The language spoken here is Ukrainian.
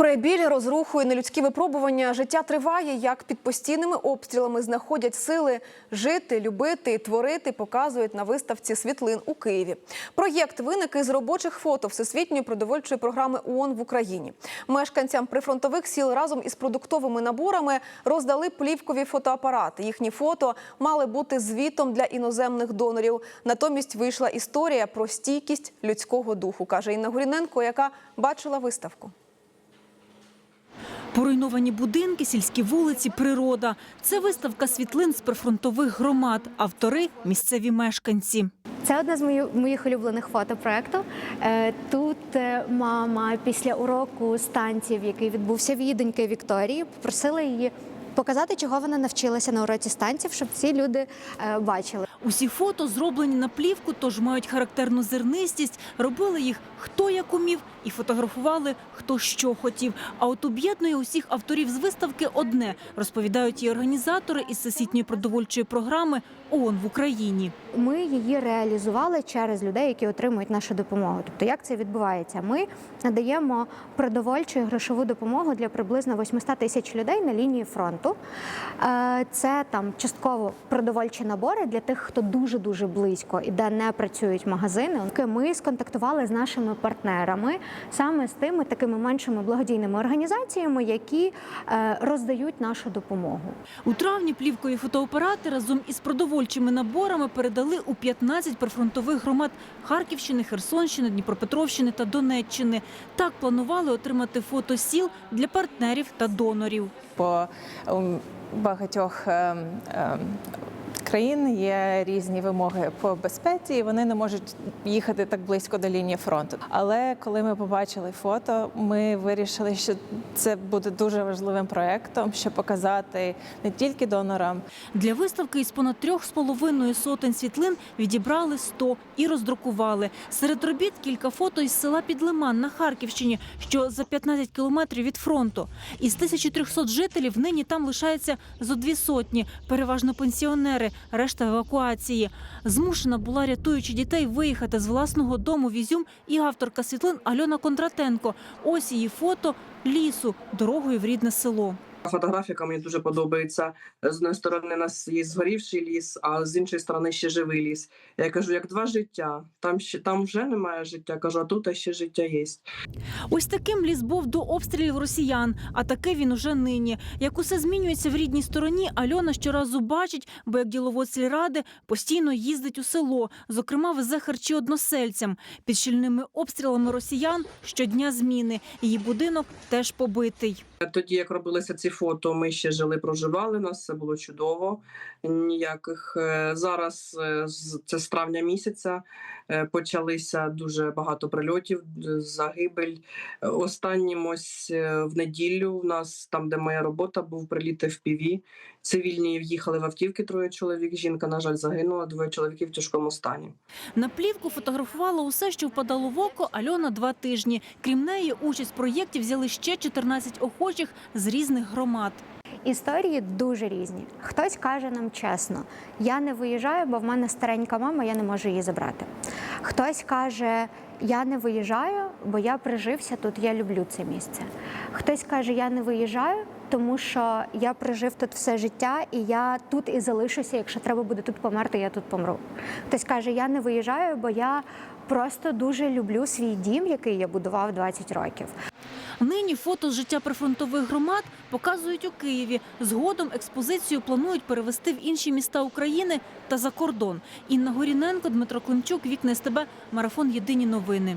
Попри біль, розруху і нелюдські випробування, життя триває, як під постійними обстрілами знаходять сили жити, любити і творити, показують на виставці світлин у Києві. Проєкт виник із робочих фото Всесвітньої продовольчої програми ООН в Україні. Мешканцям прифронтових сіл разом із продуктовими наборами роздали плівкові фотоапарати. Їхні фото мали бути звітом для іноземних донорів. Натомість вийшла історія про стійкість людського духу, каже Інна Гуріненко, яка бачила виставку. Поруйновані будинки, сільські вулиці, природа. Це виставка світлин з прифронтових громад. Автори – місцеві мешканці. Це одне з моїх, улюблених фотопроєктів. Е, Тут е, мама після уроку станців, який відбувся в її доньки Вікторії, попросила її показати, чого вона навчилася на уроці станців, щоб ці люди е, бачили. Усі фото зроблені на плівку, тож мають характерну зернистість. Робили їх хто як умів і фотографували хто що хотів. А от об'єднує усіх авторів з виставки одне, розповідають її організатори із всесвітньої продовольчої програми ООН в Україні. Ми її реалізували через людей, які отримують нашу допомогу. Тобто, як це відбувається? Ми надаємо продовольчу і грошову допомогу для приблизно 800 тисяч людей на лінії фронту. Е, Це там частково продовольчі набори для тих, хто дуже дуже близько і де не працюють магазини. Ми сконтактували з нашими партнерами, саме з тими такими меншими благодійними організаціями, які е, роздають нашу допомогу. У травні плівкові фотоапарати разом із продовольчими наборами передали у 15 прифронтових громад Харківщини, Херсонщини, Дніпропетровщини та Донеччини. Так планували отримати фото сіл для партнерів та донорів. По ем, багатьох ем, ем, країн є різні вимоги по безпеці, і вони не можуть їхати так близько до лінії фронту. Але коли ми побачили фото, ми вирішили, що це буде дуже важливим проектом, щоб показати не тільки донорам, Для виставки із понад трьох з половиною сотень світлин відібрали 100 і роздрукували. Серед робіт кілька фото із села Підлиман на Харківщині, що за 15 кілометрів від фронту. Із 1300 жителів нині там лишається зо дві сотні, переважно пенсіонери, решта евакуації. Змушена була, рятуючи дітей, виїхати з власного дому в Ізюм і авторка світлин Альона Кондратенко. Ось її фото лісу дорогою в рідне село. Фотографіка мені дуже подобається. З однієї сторони, у нас є згорівший ліс, а з іншої сторони ще живий ліс. Я кажу, як два життя. Там ще там вже немає життя. Кажу, а тут ще життя є. Ось таким ліс був до обстрілів росіян, а таке він уже нині. Як усе змінюється в рідній стороні, Альона щоразу бачить, бо як діловод сільради постійно їздить у село, зокрема везе харчі односельцям. Під щільними обстрілами росіян щодня зміни. Її будинок теж побитий. Тоді, як робилися ці фото, ми ще жили, проживали. У нас все було чудово. Ніяких е, зараз е, це з травня місяця. е, Почалися дуже багато прильотів, загибель. Останнім ось в неділю у нас там, де моя робота, був приліт FPV. Цивільні в'їхали в автівки троє чоловік. Жінка, на жаль, загинула. Двоє чоловіків в тяжкому стані. На плівку фотографувала усе, що впадало в око Альона два тижні. Крім неї, участь в проєкті взяли ще 14 охочих з різних громад. Історії дуже різні. Хтось каже нам чесно: я не виїжджаю, бо в мене старенька мама, я не можу її забрати. Хтось каже, я не виїжджаю, бо я прижився тут, я люблю це місце. Хтось каже, я не виїжджаю, тому що я прожив тут все життя, і я тут і залишуся. Якщо треба буде тут померти, я тут помру. Хтось каже, я не виїжджаю, бо я просто дуже люблю свій дім, який я будував 20 років. Нині фото з життя прифронтових громад показують у Києві. Згодом експозицію планують перевести в інші міста України та за кордон. Інна Горіненко, Дмитро Климчук, Вікна СТБ, Марафон Єдині новини.